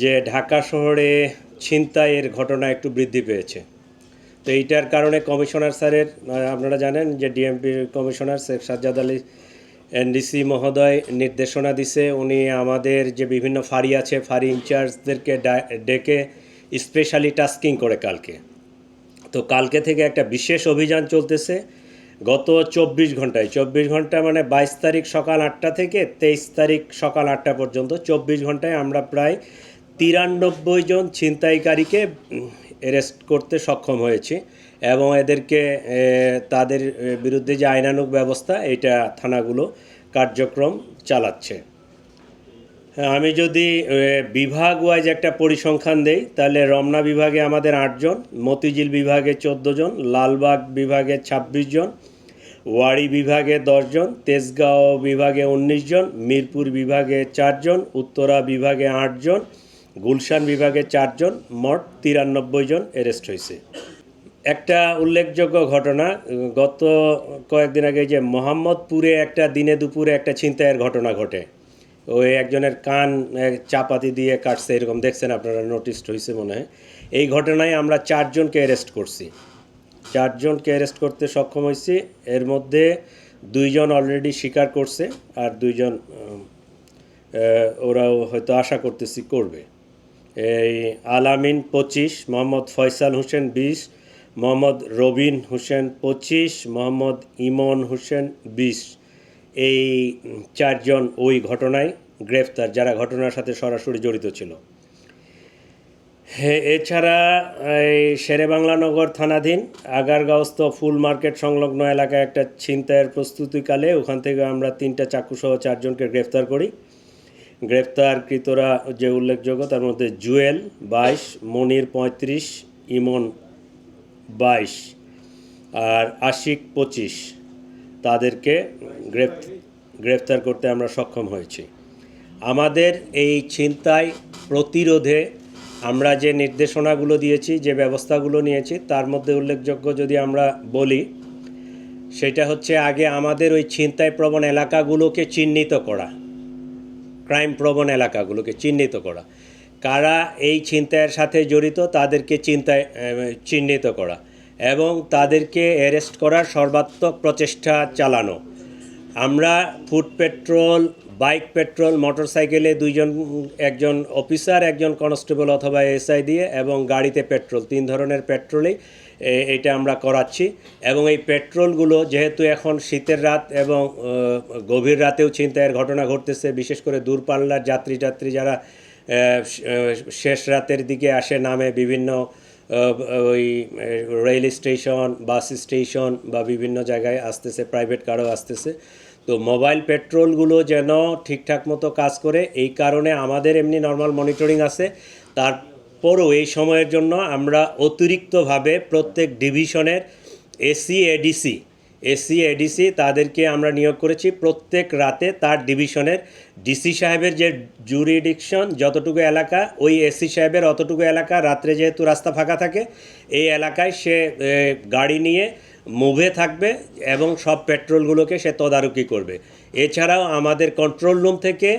যে ঢাকা শহরে ছিনতাইয়ের ঘটনা একটু বৃদ্ধি পেয়েছে। তো এইটার কারণে কমিশনার স্যারের আপনারা জানেন যে ডিএমপির কমিশনার শেখ সাজ্জাদ আলী এনডিসি মহোদয় নির্দেশনা দিছে। উনি আমাদের যে বিভিন্ন ফাঁড়ি আছে, ফাঁড়ি ইনচার্জদেরকে ডেকে স্পেশালি টাস্কিং করে কালকে। তো কালকে থেকে একটা বিশেষ অভিযান চলতেছে। গত চব্বিশ ঘন্টায়, চব্বিশ ঘণ্টা মানে বাইশ তারিখ সকাল আটটা থেকে তেইশ তারিখ সকাল আটটা পর্যন্ত, চব্বিশ ঘন্টায় আমরা প্রায় তিরানব্বই জন ছিনতাইকারীকে অ্যারেস্ট করতে সক্ষম হয়েছি এবং এদেরকে তাদের বিরুদ্ধে যে আইনানুক ব্যবস্থা এটা থানাগুলো কার্যক্রম চালাচ্ছে। আমি যদি বিভাগ ওয়াইজ একটা পরিসংখ্যান দেই, তাহলে রমনা বিভাগে আমাদের আটজন মতিঝিল বিভাগে চোদ্দ জন, লালবাগ বিভাগে ছাব্বিশ জন ওয়াড়ি বিভাগে দশজন তেজগাঁও বিভাগে উনিশ জন, মিরপুর বিভাগে চারজন উত্তরা বিভাগে আটজন গুলশান বিভাগে চারজন, মোট তিরানব্বই জন অ্যারেস্ট হয়েছে। একটা উল্লেখযোগ্য ঘটনা, গত কয়েকদিন আগে যে মোহাম্মদপুরে একটা দিনে দুপুরে একটা ছিনতাইয়ের ঘটনা ঘটে। ওই একজনের কান চাপাতি দিয়ে কাটছে, এরকম দেখছেন আপনারা নোটিস হয়েছে মনে হয়। এই ঘটনায় আমরা চারজনকে অ্যারেস্ট করছি। চারজনকে অ্যারেস্ট করতে সক্ষম হয়েছি। এর মধ্যে দুইজন অলরেডি স্বীকার করছে, আর দুইজন ওরাও হয়তো আশা করতেছি করবে। এই আলামিন পঁচিশ, মোহাম্মদ ফয়সাল হোসেন বিশ, মোহাম্মদ রবিন হোসেন পঁচিশ, মোহাম্মদ ইমন হোসেন বিশ। এই চারজন ওই ঘটনায় গ্রেফতার, যারা ঘটনার সাথে সরাসরি জড়িত ছিল। হ্যাঁ এছাড়া এই শেরেবাংলা নগর থানাধীন আগারগাঁওস্থ ফুল মার্কেট সংলগ্ন এলাকায় একটা ছিনতাইয়ের প্রস্তুতিকালে ওখান থেকে আমরা তিনটা চাকুসহ চারজনকে গ্রেফতার করি। গ্রেফতারকৃতরা যে উল্লেখযোগ্য, তার মধ্যে জুয়েল বাইশ, মনির পঁয়ত্রিশ, ইমন বাইশ আর আশিক পঁচিশ। তাদেরকে গ্রেফ গ্রেফতার করতে আমরা সক্ষম হয়েছি। আমাদের এই ছিনতাই প্রতিরোধে আমরা যে নির্দেশনাগুলো দিয়েছি, যে ব্যবস্থাগুলো নিয়েছি, তার মধ্যে উল্লেখযোগ্য যদি আমরা বলি, সেটা হচ্ছে আগে আমাদের ওই ছিনতাই প্রবণ এলাকাগুলোকে চিহ্নিত করা। ক্রাইম প্রবণ এলাকাগুলোকে চিহ্নিত করা। কারা এই ছিনতাইয়ের সাথে জড়িত তাদেরকে চিন্তায় চিহ্নিত করা এবং তাদেরকে অ্যারেস্ট করার সর্বাত্মক প্রচেষ্টা চালানো। আমরা ফুড পেট্রোল, বাইক পেট্রোল, মোটরসাইকেলে দুইজন, একজন অফিসার, একজন কনস্টেবল অথবা এসআই দিয়ে এবং গাড়িতে পেট্রোল, তিন ধরনের পেট্রোলেই এটা আমরা করাচ্ছি। এবং এই পেট্রোলগুলো যেহেতু এখন শীতের রাত এবং গভীর রাতেও ছিনতাইয়ের ঘটনা ঘটতেছে, বিশেষ করে দূরপাল্লার যাত্রী যাত্রী যারা শেষ রাতের দিকে আসে নামে বিভিন্ন ওই রেল স্টেশন, বাস স্টেশন বা বিভিন্ন জায়গায় আসতেছে, প্রাইভেট কারও আসতেছে। তো মোবাইল পেট্রোলগুলো যেন ঠিকঠাক মতো কাজ করে, এই কারণে আমাদের এমনি নর্মাল মনিটরিং আছে। তারপরও এই সময়ের জন্য আমরা অতিরিক্তভাবে প্রত্যেক ডিভিশনের এসি, এডিসি এসি, এডিসি তাদেরকে আমরা নিয়োগ করেছি। প্রত্যেক রাতে তার ডিভিশনের ডিসি সাহেবের যে জুরিডিকশন, যতটুকু এলাকা, ওই এসি সাহেবের অতটুকু এলাকা রাত্রে যেহেতু রাস্তা ফাঁকা থাকে, এই এলাকায় সে গাড়ি নিয়ে মুভে থাকবে এবং সব পেট্রোলগুলোকে সে তদারকি করবে। এছাড়াও আমাদের কন্ট্রোল রুম থেকে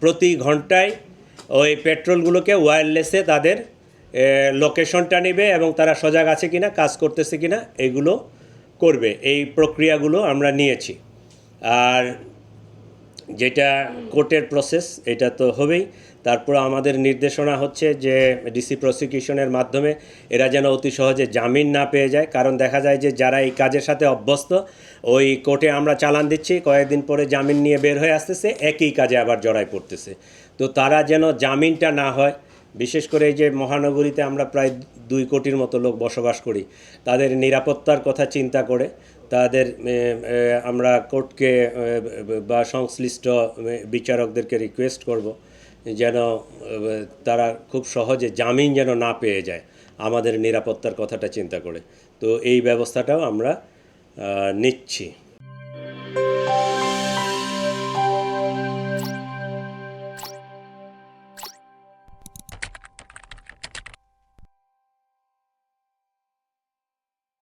প্রতি ঘন্টায় ওই পেট্রোলগুলোকে ওয়্যারলেসে তাদের লোকেশনটা নেবে এবং তারা সজাগ আছে কিনা, কাজ করতেছে কিনা, এগুলো করবে। এই প্রক্রিয়াগুলো আমরা নিয়েছি। আর যেটা কোর্টের প্রসেস এটা তো হবেই। তারপর আমাদের নির্দেশনা হচ্ছে যে ডিসি প্রসিকিউশনের মাধ্যমে এরা যেন অতি সহজে জামিন না পেয়ে যায়। কারণ দেখা যায় যে যারা এই কাজের সাথে অভ্যস্ত, ওই কোর্টে আমরা চালান দিচ্ছি, কয়েকদিন পরে জামিন নিয়ে বের হয়ে আসতেছে, একই কাজে আবার জড়াই পড়তেছে। তো তারা যেন জামিনটা না হয়, বিশেষ করে এই যে মহানগরীতে আমরা প্রায় দুই কোটির মতো লোক বসবাস করি, তাদের নিরাপত্তার কথা চিন্তা করে, তাদের আমরা কোর্টকে বা সংশ্লিষ্ট বিচারকদেরকে রিকোয়েস্ট করব যেন তারা খুব সহজে জামিন যেন না পেয়ে যায়, আমাদের নিরাপত্তার কথাটা চিন্তা করে। তো এই ব্যবস্থাটাও আমরা নিচ্ছি।